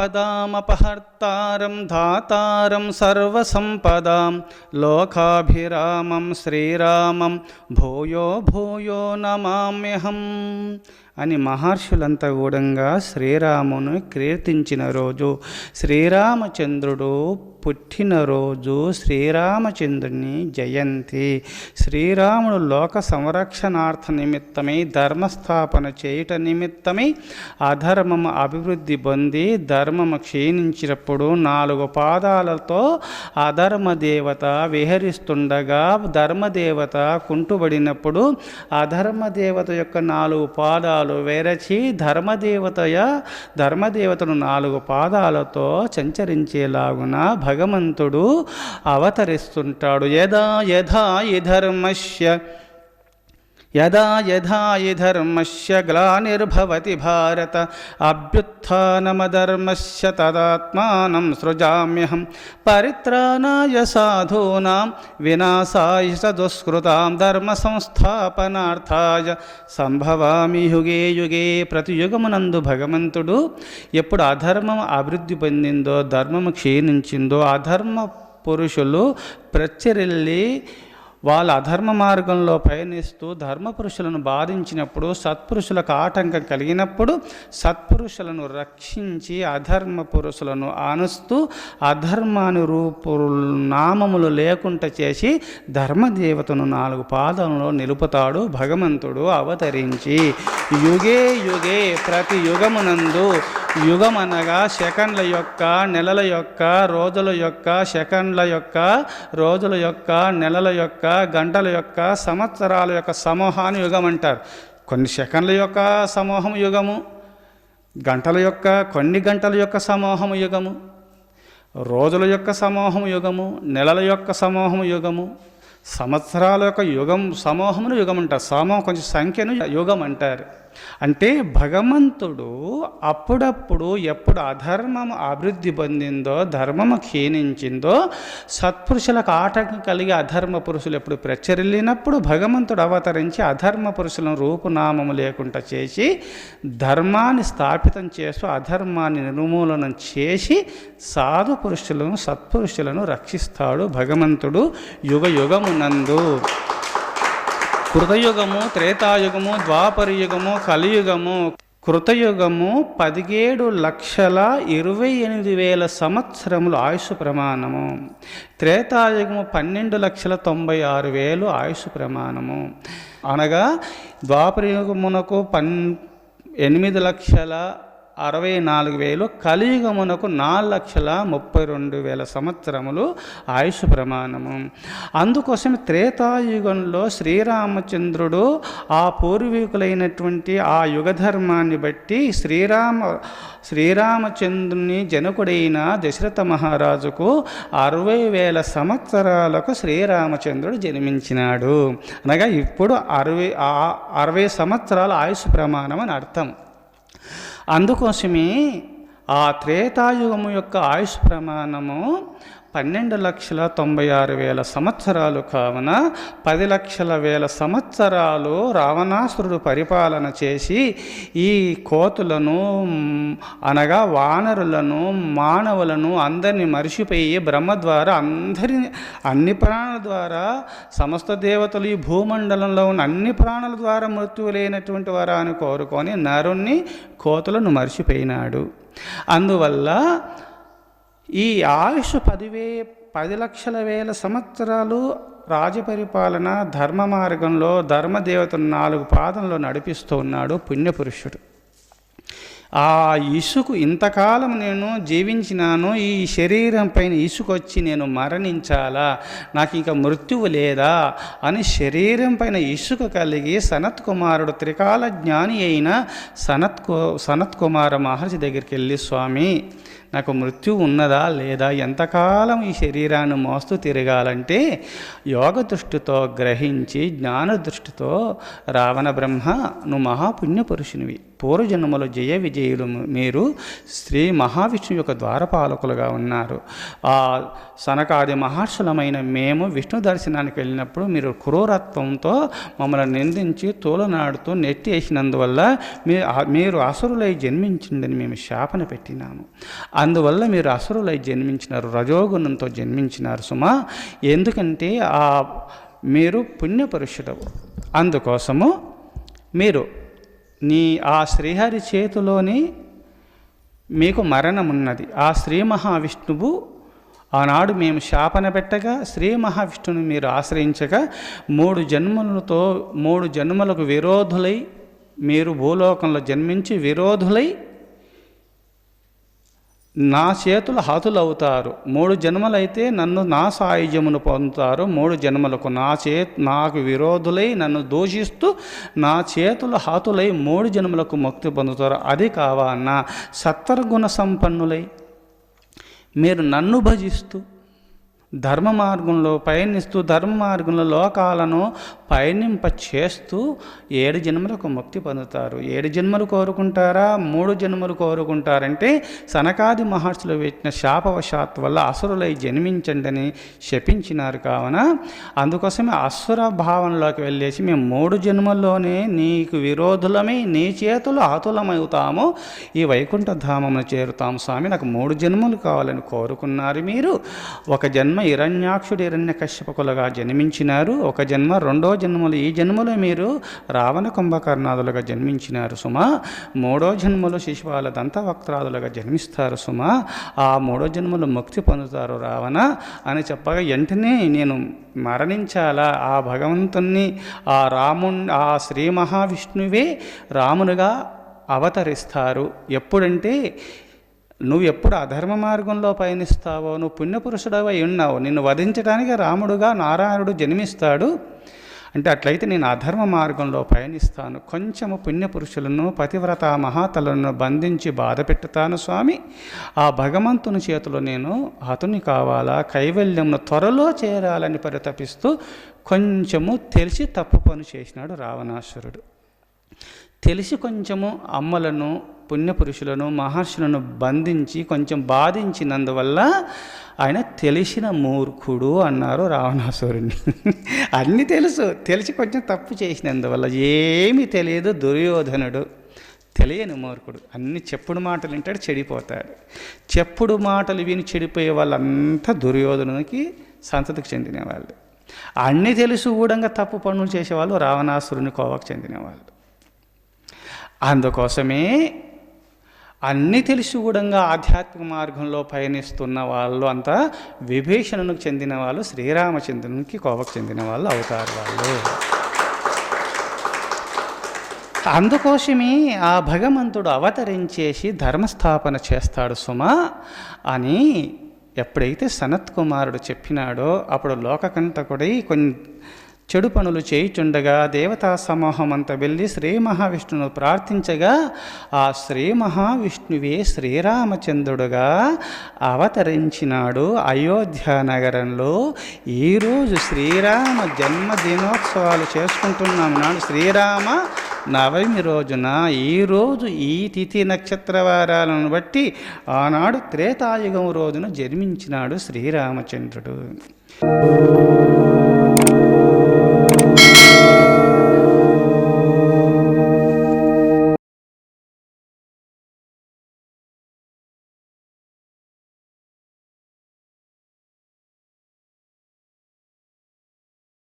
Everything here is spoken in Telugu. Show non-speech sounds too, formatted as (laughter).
आपदामपहर्तारं धातारं सर्वसम्पदां लोकाभिरामं श्रीरामं भूयो भूयो नमाम्यहम्। అని మహర్షులంతా కూడా శ్రీరామును కీర్తించిన రోజు శ్రీరామచంద్రుడు పుట్టినరోజు శ్రీరామచంద్రుని జయంతి. శ్రీరాముడు లోక సంరక్షణార్థ నిమిత్తమై ధర్మస్థాపన చేయుట నిమిత్తమై అధర్మము అభివృద్ధి పొంది ధర్మము క్షీణించినప్పుడు నాలుగు పాదాలతో అధర్మ దేవత విహరిస్తుండగా ధర్మదేవత కుంటుబడినప్పుడు అధర్మ దేవత యొక్క నాలుగు పాదాలు వేరచి ధర్మదేవతయ ధర్మదేవతను నాలుగు పాదాలతో సంచరించేలాగున భగవంతుడు అవతరిస్తుంటాడు. యదా యథా ఈ ధర్మస్య యదా యథా ధర్మస్య గ్లానిర్భవతి భారత. అభ్యుత్నమధర్మస్య తదాత్మానం సృజామ్యహం. పరిత్రాణాయ సాధూనాం వినాశాయ చ దుష్కృతాం. ధర్మ సంస్థాపనార్థాయ సంభవామి యుగే యుగే ప్రతియుగమునందు భగవంతుడు ఎప్పుడు అధర్మం అభివృద్ధి పొందిందో ధర్మము క్షీణించిందో అధర్మ పురుషులు ప్రచరిల్లి వాళ్ళ అధర్మ మార్గంలో పయనిస్తూ ధర్మపురుషులను బాధించినప్పుడు సత్పురుషులకు ఆటంకం కలిగినప్పుడు సత్పురుషులను రక్షించి అధర్మ పురుషులను ఆనుస్తూ అధర్మాను రూపు నామములు లేకుండా చేసి ధర్మదేవతను నాలుగు పాదంలో నిలుపుతాడు భగవంతుడు అవతరించి. యుగే యుగే ప్రతి యుగమునందు యుగం అనగా సెకండ్ల యొక్క నెలల యొక్క రోజుల యొక్క సెకండ్ల యొక్క రోజుల యొక్క నెలల యొక్క గంటల యొక్క సంవత్సరాల యొక్క సమూహాన్ని యుగం అంటారు. కొన్ని సెకండ్ల యొక్క సమూహం యుగము గంటల యొక్క కొన్ని గంటల యొక్క సమూహం యుగము రోజుల యొక్క సమూహం యుగము నెలల యొక్క సమూహం యుగము సంవత్సరాల యొక్క యుగం సమూహమును యుగం అంటారు. సమూహం కొంచెం సంఖ్యను యుగం అంటారు. అంటే భగవంతుడు అప్పుడప్పుడు ఎప్పుడు అధర్మము అభివృద్ధి పొందిందో ధర్మము క్షీణించిందో సత్పురుషులకు ఆటంకం కలిగి అధర్మ పురుషులు ఎప్పుడు ప్రచరిల్లినప్పుడు భగవంతుడు అవతరించి అధర్మ పురుషులను రూపునామము లేకుండా చేసి ధర్మాన్ని స్థాపితం చేస్తూ అధర్మాన్ని నిర్మూలనం చేసి సాధు పురుషులను సత్పురుషులను రక్షిస్తాడు భగవంతుడు యుగ యుగమునందు. కృతయుగము త్రేతాయుగము ద్వాపరయుగము కలియుగము. కృతయుగము పదిహేడు లక్షల ఇరవై ఎనిమిది వేల సంవత్సరములు ఆయుష్ ప్రమాణము. త్రేతాయుగము పన్నెండు లక్షల తొంభై ఆరు వేలు ఆయుష్ ప్రమాణము. అనగా ద్వాపరయుగమునకు పన్ ఎనిమిది లక్షల అరవై నాలుగు వేలు కలియుగమునకు నాలుగు లక్షల ముప్పై రెండు వేల సంవత్సరములు ఆయుష్ ప్రమాణము. అందుకోసం త్రేతాయుగంలో శ్రీరామచంద్రుడు ఆ పూర్వీకులైనటువంటి ఆ యుగధర్మాన్ని బట్టి శ్రీరామ శ్రీరామచంద్రుని జనకుడైన దశరథ మహారాజుకు అరవై వేల సంవత్సరాలకు శ్రీరామచంద్రుడు జన్మించినాడు. అనగా ఇప్పుడు అరవై ఆ- అరవై సంవత్సరాల ఆయుష్ ప్రమాణం అని అర్థం. అందుకోసమే ఆ త్రేతాయుగము యొక్క ఆయుష్ ప్రమాణము పన్నెండు లక్షల తొంభై ఆరు వేల సంవత్సరాలు కావున పది లక్షల వేల సంవత్సరాలు రావణాసురుడు పరిపాలన చేసి ఈ కోతులను అనగా వానరులను మానవులను అందరిని మరిచిపోయి బ్రహ్మ ద్వారా అందరిని అన్ని ప్రాణుల ద్వారా సమస్త దేవతలు ఈ భూమండలంలో ఉన్న అన్ని ప్రాణుల ద్వారా మృత్యువు లేనటువంటి వారా అని కోరుకొని నరుణ్ణి కోతులను మరిచిపోయినాడు. అందువల్ల ఈ ఆయుష్ పదివే పది లక్షల వేల సంవత్సరాలు రాజపరిపాలన ధర్మ మార్గంలో ధర్మదేవతను నాలుగు పాదంలో నడిపిస్తూ ఉన్నాడు పుణ్యపురుషుడు. ఆ ఇసుకు ఇంతకాలం నేను జీవించినాను ఈ శరీరం పైన ఇసుకొచ్చి నేను మరణించాలా? నాకు ఇంకా మృత్యువు లేదా? అని శరీరం పైన ఇసుక కలిగి సనత్ కుమారుడు త్రికాల జ్ఞాని అయిన సనత్కు సనత్ కుమార మహర్షి దగ్గరికి వెళ్ళి స్వామి నాకు మృత్యు ఉన్నదా లేదా? ఎంతకాలం ఈ శరీరాన్ని మోస్తూ తిరగాలంటే యోగ దృష్టితో గ్రహించి జ్ఞాన దృష్టితో రావణ బ్రహ్మ నువ్వు మహాపుణ్యపురుషునివి పూర్వజన్మలో జయ విజయులు మీరు శ్రీ మహావిష్ణు యొక్క ద్వారపాలకులుగా ఉన్నారు. ఆ సనకాది మహర్షులమైన మేము విష్ణు దర్శనానికి వెళ్ళినప్పుడు మీరు క్రూరత్వంతో మమ్మల్ని నిందించి తోలనాడుతూ నెట్టి వేసినందువల్ల మీ మీరు అసురులై జన్మించిందని మేము శాపన పెట్టినాము. అందువల్ల మీరు అసురులై జన్మించినారు రజోగుణంతో జన్మించినారు సుమా. ఎందుకంటే ఆ మీరు పుణ్యపురుషుడు అందుకోసము మీరు నీ ఆ శ్రీహరి చేతిలోని మీకు మరణం ఉన్నది ఆ శ్రీ మహావిష్ణువు ఆనాడు మేము శాపన పెట్టగా శ్రీ మహావిష్ణువుని మీరు ఆశ్రయించగా మూడు జన్మలతో మూడు జన్మలకు విరోధులై మీరు భూలోకంలో జన్మించి విరోధులై నా చేతులు హతులవుతారు. మూడు జన్మలైతే నన్ను నా సాయుధ్యమును పొందుతారు. మూడు జన్మలకు నా చే నాకు విరోధులై నన్ను దూషిస్తూ నా చేతులు హతులై మూడు జన్మలకు ముక్తి పొందుతారు. అది కావాలన్నా సత్వరగుణ సంపన్నులై మీరు నన్ను భజిస్తూ ధర్మ మార్గంలో పయనిస్తూ ధర్మ మార్గంలో లోకాలను పయనింప చేస్తూ ఏడు జన్మలకు ముక్తి పొందుతారు. ఏడు జన్మలు కోరుకుంటారా? మూడు జన్మలు కోరుకుంటారంటే సనకాది మహర్షులు పెట్టిన శాపవశాత్ వల్ల అసురులై జన్మించండి శపించినారు కావున అందుకోసమే అసుర భావనలోకి వెళ్ళేసి మేము మూడు జన్మల్లోనే నీకు విరోధులమై నీ చేతులు ఆతులమవుతాము ఈ వైకుంఠ ధామమును చేరుతాము. స్వామి నాకు మూడు జన్మలు కావాలని కోరుకున్నారు మీరు. ఒక జన్మ హిరణ్యాక్షుడు హిరణ్య కశ్యపకులుగా జన్మించినారు. ఒక జన్మ రెండో జన్మలు. ఈ జన్మలో మీరు రావణ కుంభకర్ణాదులుగా జన్మించినారు సుమా. మూడో జన్మలో శిశువాల దంతవక్త్రాదులుగా జన్మిస్తారు సుమా. ఆ మూడో జన్మలో ముక్తి పొందుతారు రావణ. అని చెప్పగా వెంటనే నేను మరణించాలా? ఆ భగవంతుణ్ణి ఆ రాము ఆ శ్రీ మహావిష్ణువే రామునిగా అవతరిస్తారు. ఎప్పుడంటే నువ్వు ఎప్పుడు అధర్మ మార్గంలో పయనిస్తావో నువ్వు పుణ్యపురుషుడవై ఉన్నావు నిన్ను వధించడానికి రాముడుగా నారాయణుడు జన్మిస్తాడు. అంటే అట్లయితే నేను అధర్మ మార్గంలో పయనిస్తాను. కొంచెము పుణ్యపురుషులను పతివ్రత మహాతలను బంధించి బాధ పెట్టుతాను స్వామి. ఆ భగవంతుని చేతిలో నేను హతుని కావాలా కైవల్యంను త్వరలో చేరాలని పరితపిస్తూ కొంచెము తెలిసి తప్పు పని చేసినాడు రావణాసురుడు. తెలిసి కొంచెము అమ్మలను పుణ్యపురుషులను మహర్షులను బంధించి కొంచెం బాధించినందువల్ల ఆయన తెలిసిన మూర్ఖుడు అన్నారు రావణాసురుని (laughs) అన్నీ తెలుసు. తెలిసి కొంచెం తప్పు చేసినందువల్ల ఏమీ తెలియదు దుర్యోధనుడు. తెలియని మూర్ఖుడు. అన్ని చెప్పుడు మాటలు వింటాడు చెడిపోతాడు. చెప్పుడు మాటలు విని చెడిపోయే వాళ్ళంతా దుర్యోధనునికి సంతతికి చెందిన వాళ్ళు అన్నీ తెలుసు కూడా తప్పు పనులు చేసేవాళ్ళు రావణాసురుని కోవకు చెందినవాళ్ళు. అందుకోసమే అన్నీ తెలిసి కూడా ఆధ్యాత్మిక మార్గంలో పయనిస్తున్న వాళ్ళు అంతా విభీషణునికి చెందిన వాళ్ళు శ్రీరామచంద్రునికి కోవకు చెందిన వాళ్ళు అవుతారు వాళ్ళు. అందుకోసమే ఆ భగవంతుడు అవతరించేసి ధర్మస్థాపన చేస్తాడు సుమా అని ఎప్పుడైతే సనత్ కుమారుడు చెప్పినాడో అప్పుడు లోకకంటకుడై కొన్ని చెడు పనులు చేయుచుండగా దేవతా సమూహమంతా వెళ్ళి శ్రీ మహావిష్ణువును ప్రార్థించగా ఆ శ్రీ మహావిష్ణువే శ్రీరామచంద్రుడుగా అవతరించినాడు అయోధ్య నగరంలో. ఈరోజు శ్రీరామ జన్మదినోత్సవాలు చేసుకుంటున్నాం నాడు. శ్రీరామ నవమి రోజున ఈరోజు ఈ తిథి నక్షత్ర వారాలను బట్టి ఆనాడు త్రేతాయుగం రోజున జన్మించినాడు శ్రీరామచంద్రుడు.